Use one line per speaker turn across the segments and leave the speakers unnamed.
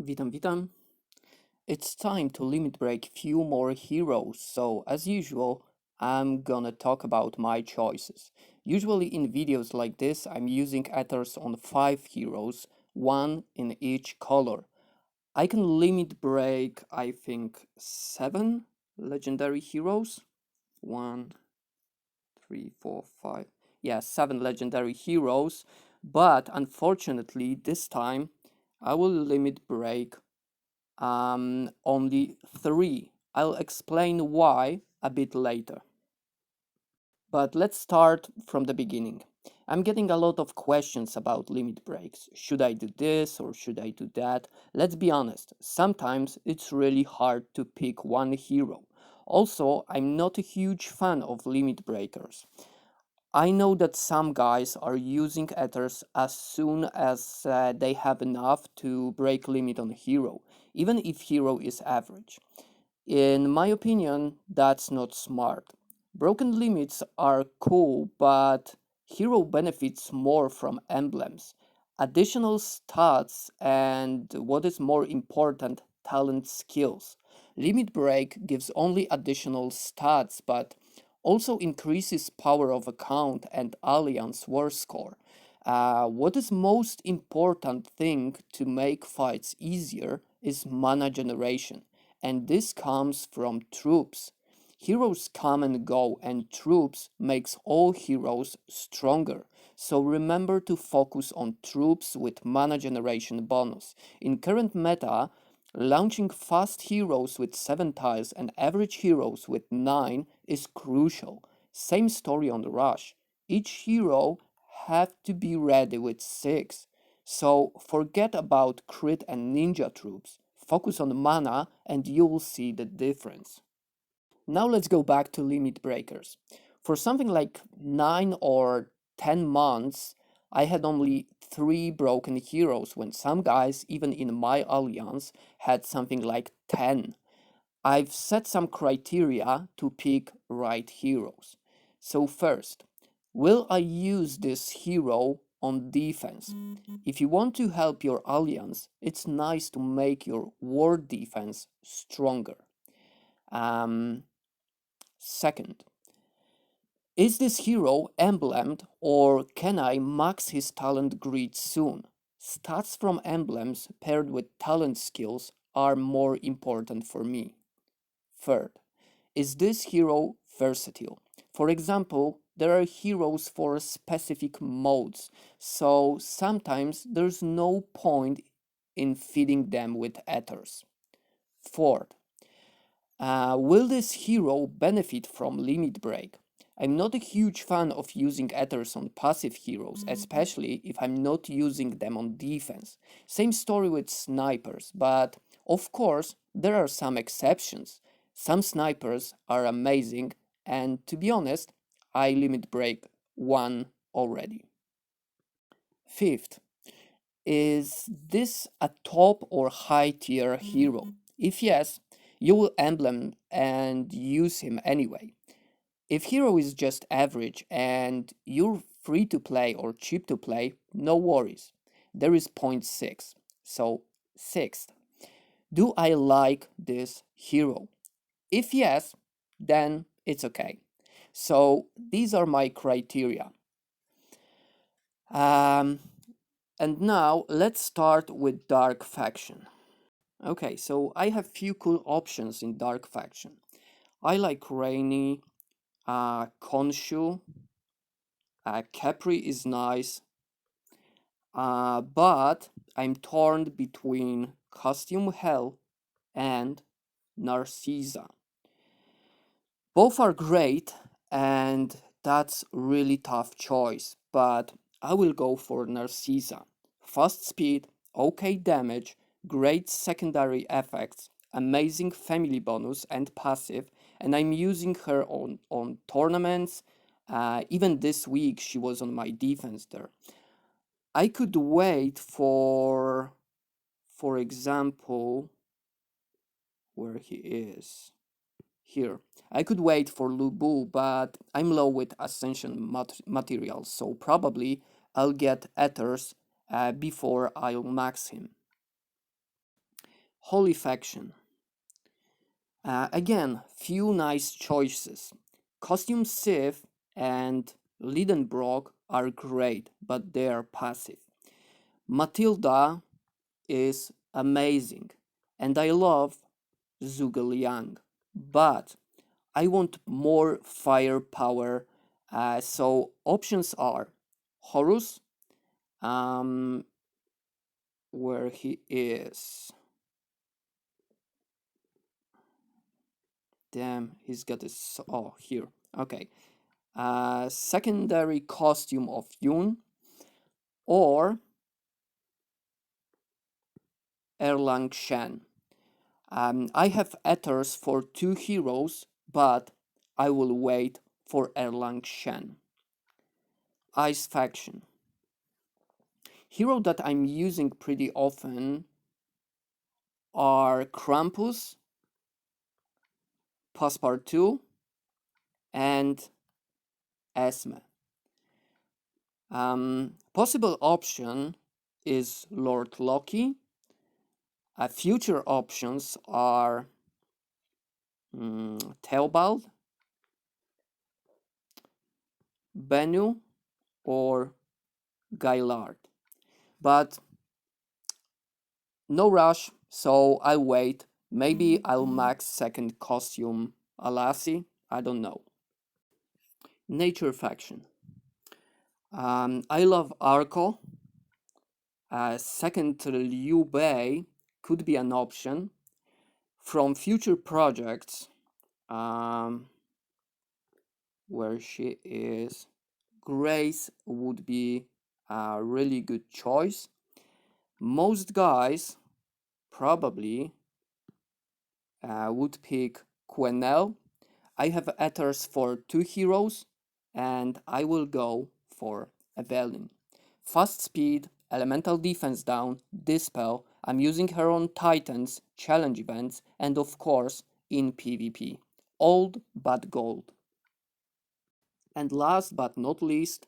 Witam, witam. It's time to limit break few more heroes, so as usual, I'm gonna talk about my choices. Usually in videos like this, I'm using ethers on 5 heroes, one in each color. I can limit break, I think, 7 legendary heroes. One, three, four, five. Yeah, 7 legendary heroes, but unfortunately, this time I will limit break um, only three. I'll explain why a bit later. But let's start from the beginning. I'm getting a lot of questions about limit breaks. Should I do this or should I do that? Let's be honest, sometimes it's really hard to pick one hero. Also, I'm not a huge fan of limit breakers. I know that some guys are using ethers as soon as uh, they have enough to break limit on hero, even if hero is average. In my opinion, that's not smart. Broken limits are cool, but hero benefits more from emblems, additional stats, and what is more important, talent skills. Limit break gives only additional stats, but also increases power of account and alliance war score. Uh, what is most important thing to make fights easier is mana generation, and this comes from troops. Heroes come and go, and troops makes all heroes stronger. So remember to focus on troops with mana generation bonus. In current meta, launching fast heroes with 7 tiles and average heroes with 9 is crucial. Same story on the rush. Each hero have to be ready with 6. So forget about crit and ninja troops. Focus on mana and you'll see the difference. Now let's go back to limit breakers. For something like 9 or 10 months, I had only 3 broken heroes when some guys, even in my alliance, had something like 10. I've set some criteria to pick right heroes. So first, will I use this hero on defense? If you want to help your alliance, it's nice to make your war defense stronger. Um, second, is this hero emblemed or can I max his talent grid soon? Stats from emblems paired with talent skills are more important for me. Third, is this hero versatile? For example, there are heroes for specific modes, so sometimes there's no point in feeding them with ethers. Fourth, uh, will this hero benefit from limit break? I'm not a huge fan of using ethers on passive heroes, especially if I'm not using them on defense. Same story with snipers, but of course, there are some exceptions. Some snipers are amazing, and to be honest, I limit break one already. Fifth, is this a top or high tier hero? If yes, you will emblem and use him anyway. If hero is just average and you're free to play or cheap to play, no worries. There is point 0.6. So, sixth, do I like this hero? If yes, then it's okay. So these are my criteria. Um, and now let's start with Dark Faction. Okay, so I have few cool options in Dark Faction. I like Rainy, uh, Khonshu, uh, Khepri is nice, uh, but I'm torn between Costume Hell and Narcissa. Both are great, and that's really tough choice, but I will go for Narcissa. Fast speed, okay damage, great secondary effects, amazing family bonus and passive, and I'm using her on, on tournaments. Uh, even this week, she was on my defense there. I could wait for, for example, where he is here. I could wait for Lubu, but I'm low with Ascension mat materials, so probably I'll get Ethers uh, before I'll max him. Holy Faction. Uh, again, few nice choices. Costume Sif and Lidenbrock are great, but they are passive. Matilda is amazing, and I love Zhuge Liang, but I want more firepower. Uh, so options are Horus, um, where he is. Damn, he's got this. Oh, here. Okay. Uh, secondary costume of Yun or Erlang Shen. Um, I have ethers for two heroes, but I will wait for Erlang Shen. Ice Faction. Hero that I'm using pretty often are Krampus, Passepartout, and Esme. Um, possible option is Lord Loki. Uh, future options are mm, Theobald, Bennu, or Gaillard. But no rush, so I'll wait. Maybe I'll max second costume Alasi. I don't know. Nature faction. Um, I love Arco. Uh, second Liu Bei could be an option. From future projects, um, where she is, Grace would be a really good choice. Most guys probably uh, would pick Quenelle. I have ethers for two heroes, and I will go for Evelyn. Fast speed, elemental defense down, dispel. I'm using her on Titans, challenge events, and of course in PvP. Old but gold. And last but not least,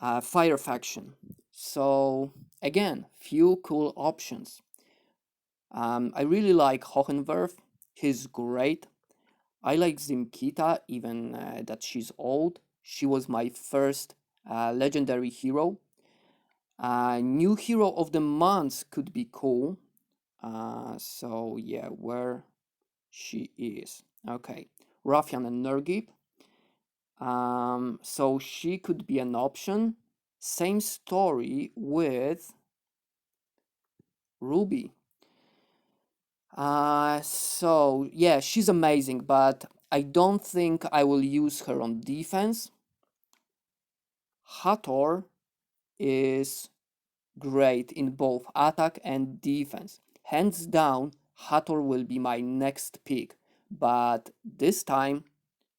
uh, Fire Faction. So again, few cool options. Um, I really like Hohenwerf. He's great. I like Zimkita, even uh, that she's old. She was my first uh, legendary hero. Uh, new hero of the month could be cool. Uh, so yeah, where she is. Okay, Raffian and Nergib. Um, so she could be an option. Same story with Ruby. Uh, so yeah, she's amazing, but I don't think I will use her on defense. Hator is great in both attack and defense. Hands down, Hathor will be my next pick, but this time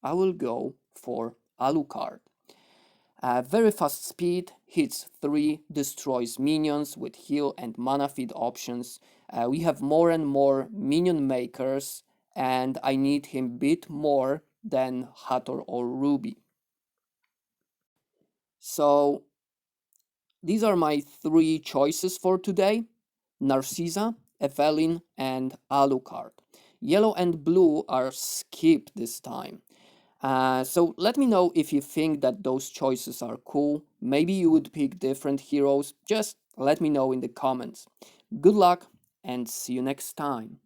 I will go for Alucard. Uh, very fast speed, hits 3, destroys minions with heal and mana feed options. Uh, we have more and more minion makers and I need him bit more than Hathor or Ruby. So these are my three choices for today. Narcissa, Evelyn and Alucard. Yellow and blue are skipped this time. Uh, so let me know if you think that those choices are cool. Maybe you would pick different heroes. Just let me know in the comments. Good luck and see you next time.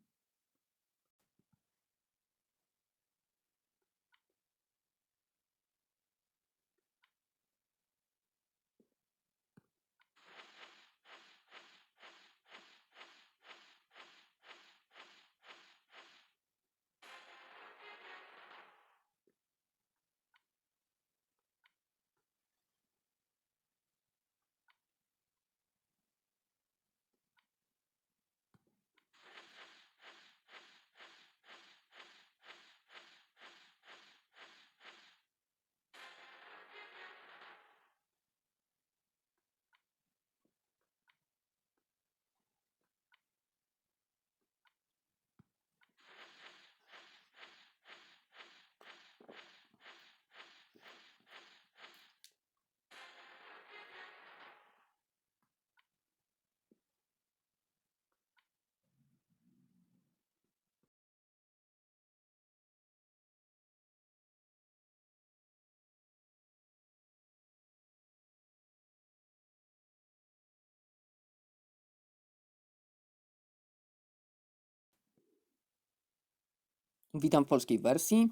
Witam w polskiej wersji.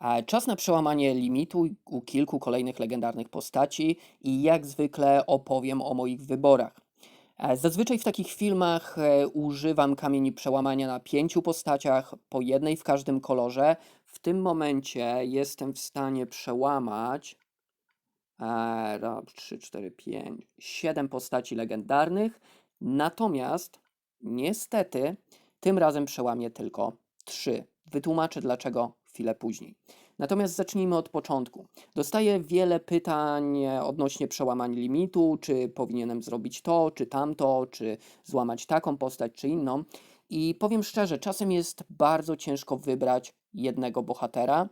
E, Czas na przełamanie limitu u kilku kolejnych legendarnych postaci i jak zwykle opowiem o moich wyborach. E, Zazwyczaj w takich filmach e, używam kamieni przełamania na pięciu postaciach, po jednej w każdym kolorze. W tym momencie jestem w stanie przełamać e, raz, trzy, cztery, pięć, siedem postaci legendarnych. Natomiast niestety tym razem przełamię tylko trzy. Wytłumaczę dlaczego chwilę później. Natomiast zacznijmy od początku. Dostaję wiele pytań odnośnie przełamań limitu, czy powinienem zrobić to, czy tamto, czy złamać taką postać, czy inną. I powiem szczerze, czasem jest bardzo ciężko wybrać jednego bohatera.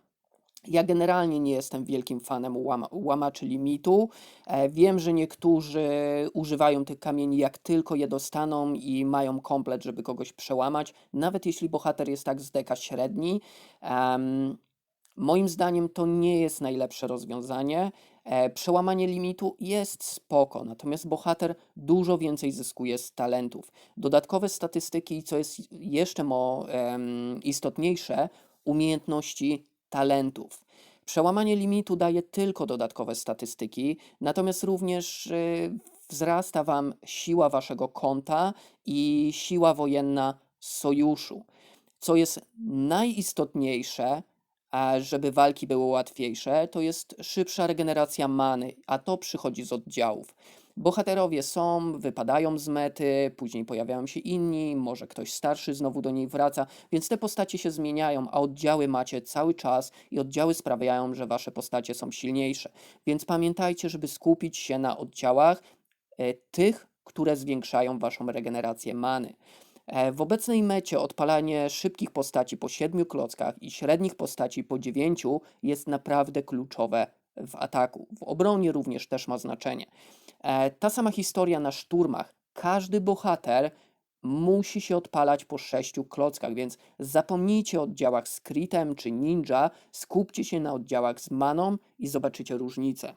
Ja generalnie nie jestem wielkim fanem łama, łamaczy limitu. E, wiem, że niektórzy używają tych kamieni jak tylko je dostaną i mają komplet, żeby kogoś przełamać, nawet jeśli bohater jest tak z deka średni. Em, moim zdaniem to nie jest najlepsze rozwiązanie. E, przełamanie limitu jest spoko, natomiast bohater dużo więcej zyskuje z talentów. Dodatkowe statystyki, co jest jeszcze mo, em, istotniejsze, umiejętności talentów. Przełamanie limitu daje tylko dodatkowe statystyki, natomiast również y, wzrasta Wam siła Waszego konta i siła wojenna sojuszu. Co jest najistotniejsze, żeby walki były łatwiejsze, to jest szybsza regeneracja many, a to przychodzi z oddziałów. Bohaterowie są, wypadają z mety, później pojawiają się inni, może ktoś starszy znowu do niej wraca, więc te postacie się zmieniają, a oddziały macie cały czas i oddziały sprawiają, że wasze postacie są silniejsze. Więc pamiętajcie, żeby skupić się na oddziałach e, tych, które zwiększają waszą regenerację many. E, W obecnej mecie odpalanie szybkich postaci po 7 klockach i średnich postaci po 9 jest naprawdę kluczowe w ataku. W obronie również też ma znaczenie. E, Ta sama historia na szturmach. Każdy bohater musi się odpalać po 6 klockach, więc zapomnijcie o oddziałach z Kritem czy Ninja, skupcie się na oddziałach z Maną i zobaczycie różnicę.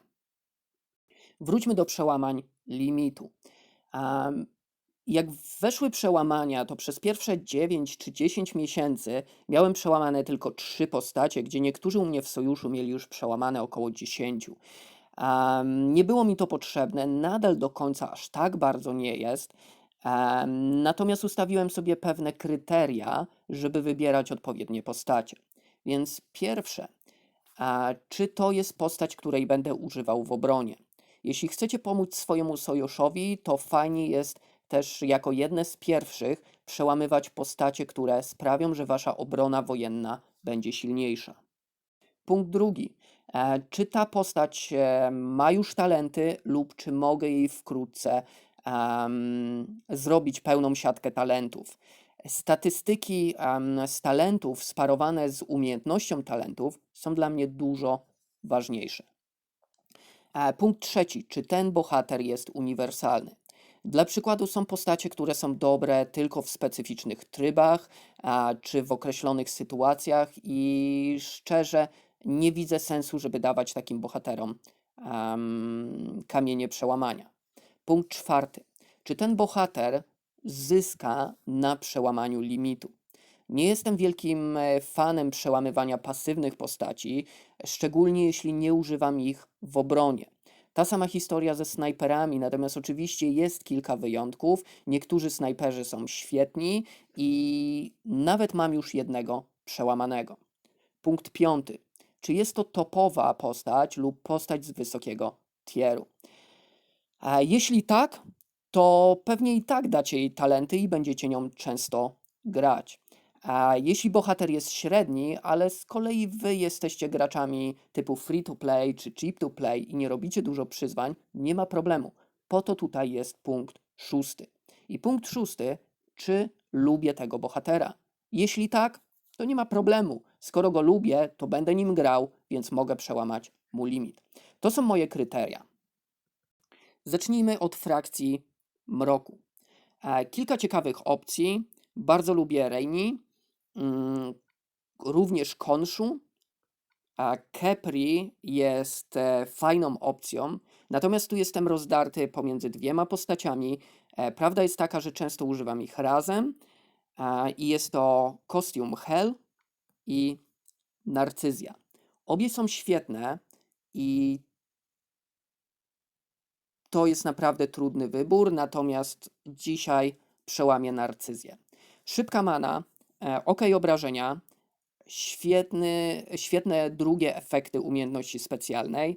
Wróćmy do przełamań limitu. Jak weszły przełamania, to przez pierwsze 9 czy 10 miesięcy miałem przełamane tylko 3 postacie, gdzie niektórzy u mnie w sojuszu mieli już przełamane około 10. Am, nie było mi to potrzebne, nadal do końca aż tak bardzo nie jest. Em, natomiast ustawiłem sobie pewne kryteria, żeby wybierać odpowiednie postacie. Więc pierwsze, a czy to jest postać, której będę używał w obronie? Jeśli chcecie pomóc swojemu sojuszowi, to fajnie jest też jako jedne z pierwszych przełamywać postacie, które sprawią, że wasza obrona wojenna będzie silniejsza. Punkt drugi. E, Czy ta postać e, ma już talenty, lub czy mogę jej wkrótce em, zrobić pełną siatkę talentów? Statystyki em, z talentów sparowane z umiejętnością talentów są dla mnie dużo ważniejsze. E, Punkt trzeci. Czy ten bohater jest uniwersalny? Dla przykładu są postacie, które są dobre tylko w specyficznych trybach, a, czy w określonych sytuacjach i szczerze nie widzę sensu, żeby dawać takim bohaterom em, kamienie przełamania. Punkt czwarty. Czy ten bohater zyska na przełamaniu limitu? Nie jestem wielkim e, fanem przełamywania pasywnych postaci, szczególnie jeśli nie używam ich w obronie. Ta sama historia ze snajperami, natomiast oczywiście jest kilka wyjątków. Niektórzy snajperzy są świetni i nawet mam już jednego przełamanego. Punkt piąty. Czy jest to topowa postać lub postać z wysokiego tieru? A jeśli tak, to pewnie i tak dacie jej talenty i będziecie nią często grać. A jeśli bohater jest średni, ale z kolei wy jesteście graczami typu free to play czy cheap to play i nie robicie dużo przyzwań, nie ma problemu. Po to tutaj jest punkt szósty. I punkt szósty, czy lubię tego bohatera? Jeśli tak, to nie ma problemu. Skoro go lubię, to będę nim grał, więc mogę przełamać mu limit. To są moje kryteria. Zacznijmy od frakcji mroku. E, Kilka ciekawych opcji. Bardzo lubię mm, również Konshu. A Kepri jest e, fajną opcją, natomiast tu jestem rozdarty pomiędzy dwiema postaciami. E, Prawda jest taka, że często używam ich razem i jest to Costume Hell i Narcyzja. Obie są świetne i to jest naprawdę trudny wybór, natomiast dzisiaj przełamię Narcyzję. Szybka mana, ok obrażenia, świetny, świetne drugie efekty umiejętności specjalnej,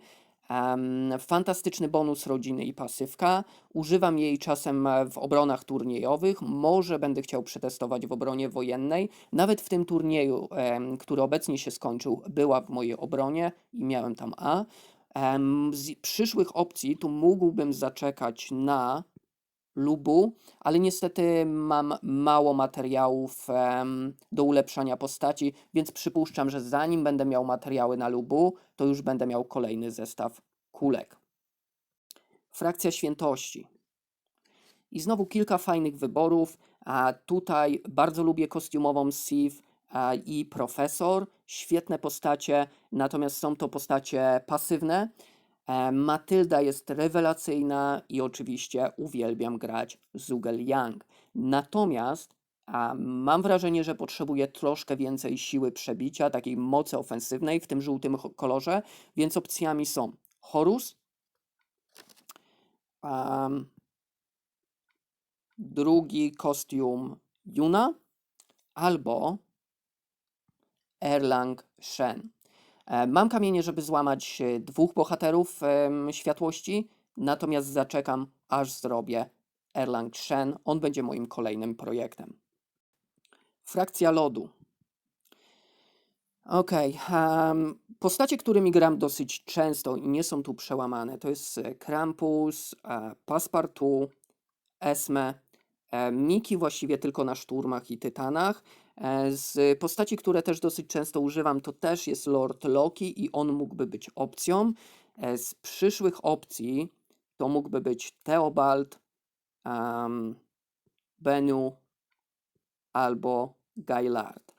fantastyczny bonus rodziny i pasywka. Używam jej czasem e, w obronach turniejowych, może będę chciał przetestować w obronie wojennej. Nawet w tym turnieju, który obecnie się skończył, była w mojej obronie i miałem tam A. Z przyszłych opcji tu mógłbym zaczekać na lubu, ale niestety mam mało materiałów do ulepszania postaci, więc przypuszczam, że zanim będę miał materiały na lubu, to już będę miał kolejny zestaw kulek. Frakcja świętości. I znowu kilka fajnych wyborów. A tutaj bardzo lubię kostiumową Sif a, i Profesor. Świetne postacie, natomiast są to postacie pasywne. E, Matylda jest rewelacyjna i oczywiście uwielbiam grać Zugel Yang. Natomiast a, mam wrażenie, że potrzebuję troszkę więcej siły przebicia, takiej mocy ofensywnej w tym żółtym kolorze, więc opcjami są Horus, am, drugi kostium Yuna albo Erlang Shen. E, Mam kamienie, żeby złamać e, dwóch bohaterów światłości, natomiast zaczekam, aż zrobię Erlang Shen. On będzie moim kolejnym projektem. Frakcja lodu. Em, postacie, którymi gram dosyć często i nie są tu przełamane, to jest e, Krampus, Passepartout, Esme, Miki właściwie tylko na szturmach i tytanach. E, Z postaci, które też dosyć często używam, to też jest Lord Loki i on mógłby być opcją. E, Z przyszłych opcji to mógłby być Theobald, um, Benu albo Gaillard.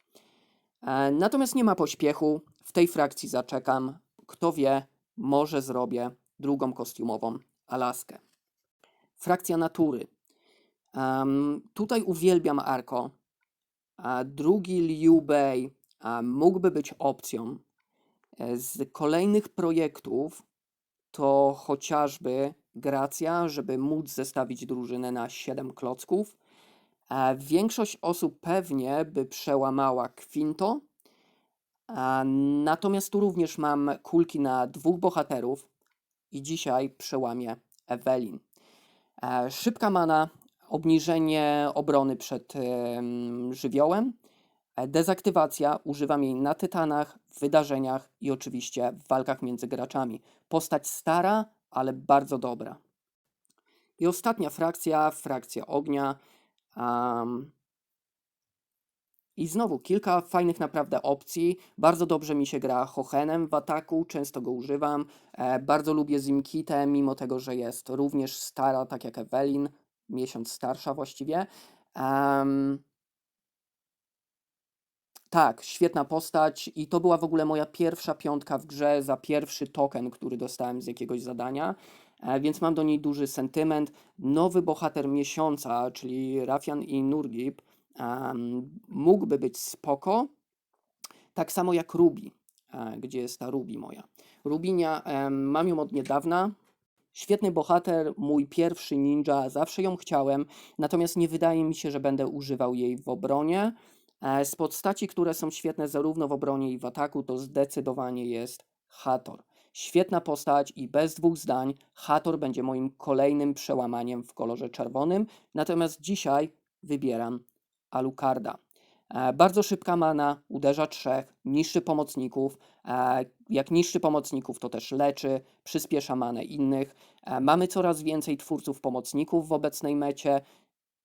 E, Natomiast nie ma pośpiechu. W tej frakcji zaczekam. Kto wie, może zrobię drugą kostiumową Alaskę. Frakcja natury. Em, tutaj uwielbiam Arko. Drugi Liu Bei mógłby być opcją. E, Z kolejnych projektów to chociażby Gracja, żeby móc zestawić drużynę na 7 klocków. E, Większość osób pewnie by przełamała Quinto. A, Natomiast tu również mam kulki na dwóch bohaterów i dzisiaj przełamię Evelyn. E, Szybka mana, obniżenie obrony przed em, żywiołem, e, dezaktywacja, używam jej na tytanach, w wydarzeniach i oczywiście w walkach między graczami. Postać stara, ale bardzo dobra. I ostatnia frakcja, frakcja ognia. am, I znowu kilka fajnych naprawdę opcji. Bardzo dobrze mi się gra Hohenem w ataku, często go używam. E, bardzo lubię Zimkitę, mimo tego, że jest również stara, tak jak Evelyn, miesiąc starsza właściwie. Em, tak, świetna postać i to była w ogóle moja pierwsza piątka w grze za pierwszy token, który dostałem z jakiegoś zadania, e, więc mam do niej duży sentyment. Nowy bohater miesiąca, czyli Rafian i Nurgib, em, mógłby być spoko, tak samo jak Ruby. E, Gdzie jest ta Ruby moja? Rubinia, em, mam ją od niedawna. Świetny bohater, mój pierwszy ninja, zawsze ją chciałem, natomiast nie wydaje mi się, że będę używał jej w obronie. E, Z postaci, które są świetne zarówno w obronie i w ataku, to zdecydowanie jest Hathor. Świetna postać i bez dwóch zdań Hathor będzie moim kolejnym przełamaniem w kolorze czerwonym, natomiast dzisiaj wybieram Alucarda. E, Bardzo szybka mana, uderza trzech, niszczy pomocników. e, Jak niszczy pomocników, to też leczy, przyspiesza manę innych. E, Mamy coraz więcej twórców pomocników w obecnej mecie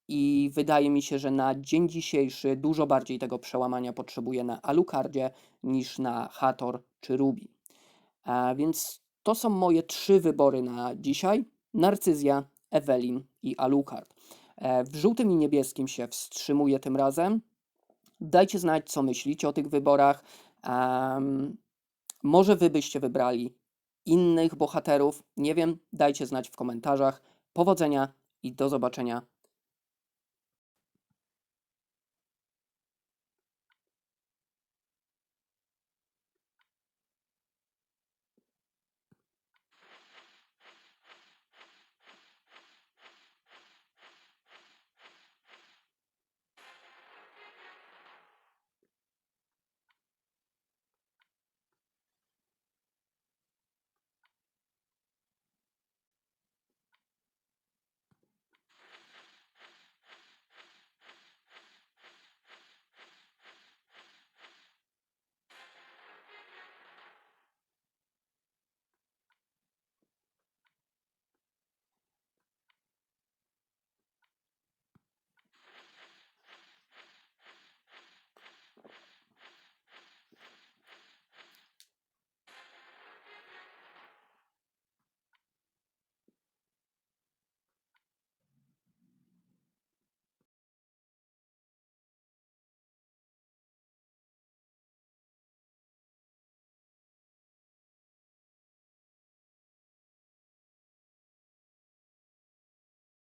i wydaje mi się, że na dzień dzisiejszy dużo bardziej tego przełamania potrzebuję na Alucardzie niż na Hathor czy Ruby. Więc to są moje trzy wybory na dzisiaj. Narcyzja, Evelyn i Alucard. W żółtym i niebieskim się wstrzymuję tym razem. Dajcie znać, co myślicie o tych wyborach. Em, może wy byście wybrali innych bohaterów. Nie wiem, dajcie znać w komentarzach. Powodzenia i do zobaczenia